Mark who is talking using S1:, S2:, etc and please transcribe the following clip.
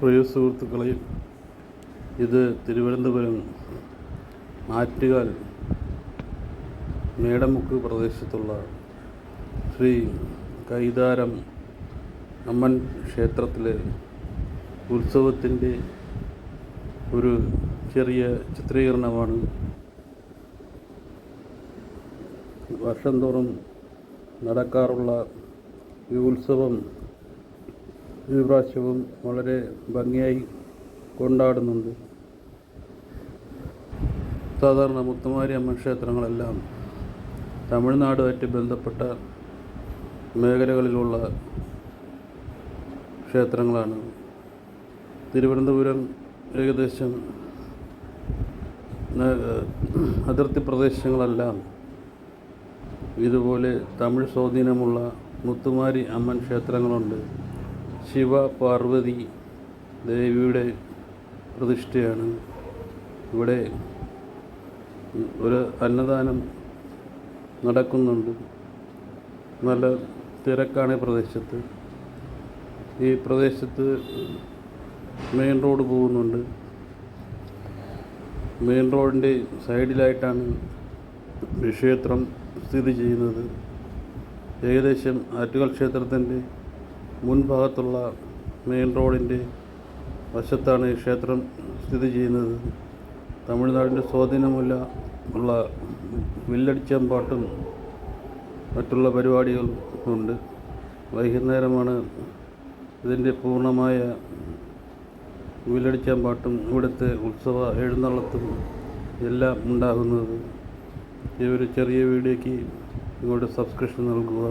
S1: പ്രിയ സുഹൃത്തുക്കളെ ഇത് തിരുവനന്തപുരം ആറ്റുകാൽ മേടമുക്ക് പ്രദേശത്തുള്ള ശ്രീ കൈതാരം അമ്മൻ ക്ഷേത്രത്തിലെ ഉത്സവത്തിന്റെ ഒരു ചെറിയ ചിത്രീകരണമാണ്. വർഷം തോറും നടക്കാറുള്ള ഈ ഉത്സവം ഈ പ്രാവശ്യവും വളരെ ഭംഗിയായി കൊണ്ടാടുന്നുണ്ട്. സാധാരണ മുത്തുമാരി അമ്മ ക്ഷേത്രങ്ങളെല്ലാം തമിഴ്നാടുമായിട്ട് ബന്ധപ്പെട്ട മേഖലകളിലുള്ള ക്ഷേത്രങ്ങളാണ്. തിരുവനന്തപുരം ഏകദേശം അതിർത്തി പ്രദേശങ്ങളെല്ലാം ഇതുപോലെ തമിഴ് സ്വാധീനമുള്ള മുത്തുമാരി അമ്മൻ ക്ഷേത്രങ്ങളുണ്ട്. ശിവ പാർവതി ദേവിയുടെ പ്രതിഷ്ഠയാണ്. ഇവിടെ ഒരു അന്നദാനം നടക്കുന്നുണ്ട്. നല്ല തിരക്കാണ് പ്രദേശത്ത്. ഈ പ്രദേശത്ത് മെയിൻ റോഡ് പോകുന്നുണ്ട്. മെയിൻ റോഡിന്റെ സൈഡിലായിട്ടാണ് ക്ഷേത്രം സ്ഥിതി ചെയ്യുന്നത്. ഏകദേശം ആറ്റുകാൽ ക്ഷേത്രത്തിന്റെ മുൻഭാഗത്തുള്ള മെയിൻ റോഡിന്റെ വശത്താണ് ഈ ക്ഷേത്രം സ്ഥിതി ചെയ്യുന്നത്. തമിഴ്നാടിന്റെ സ്വാധീനമുള്ള ഉള്ള വില്ലടിച്ചമ്പാട്ടും മറ്റുള്ള പരിപാടികളും ഉണ്ട്. വൈകുന്നേരമാണ് ഇതിന്റെ പൂർണമായ വില്ലടിച്ചമ്പാട്ടും ഇവിടുത്തെ ഉത്സവ എഴുന്നള്ളത്തും എല്ലാം ഉണ്ടാകുന്നത്. ഈ ഒരു ചെറിയ വീഡിയോയ്ക്ക് ഇങ്ങോട്ട് സബ്സ്ക്രിപ്ഷൻ നൽകുക.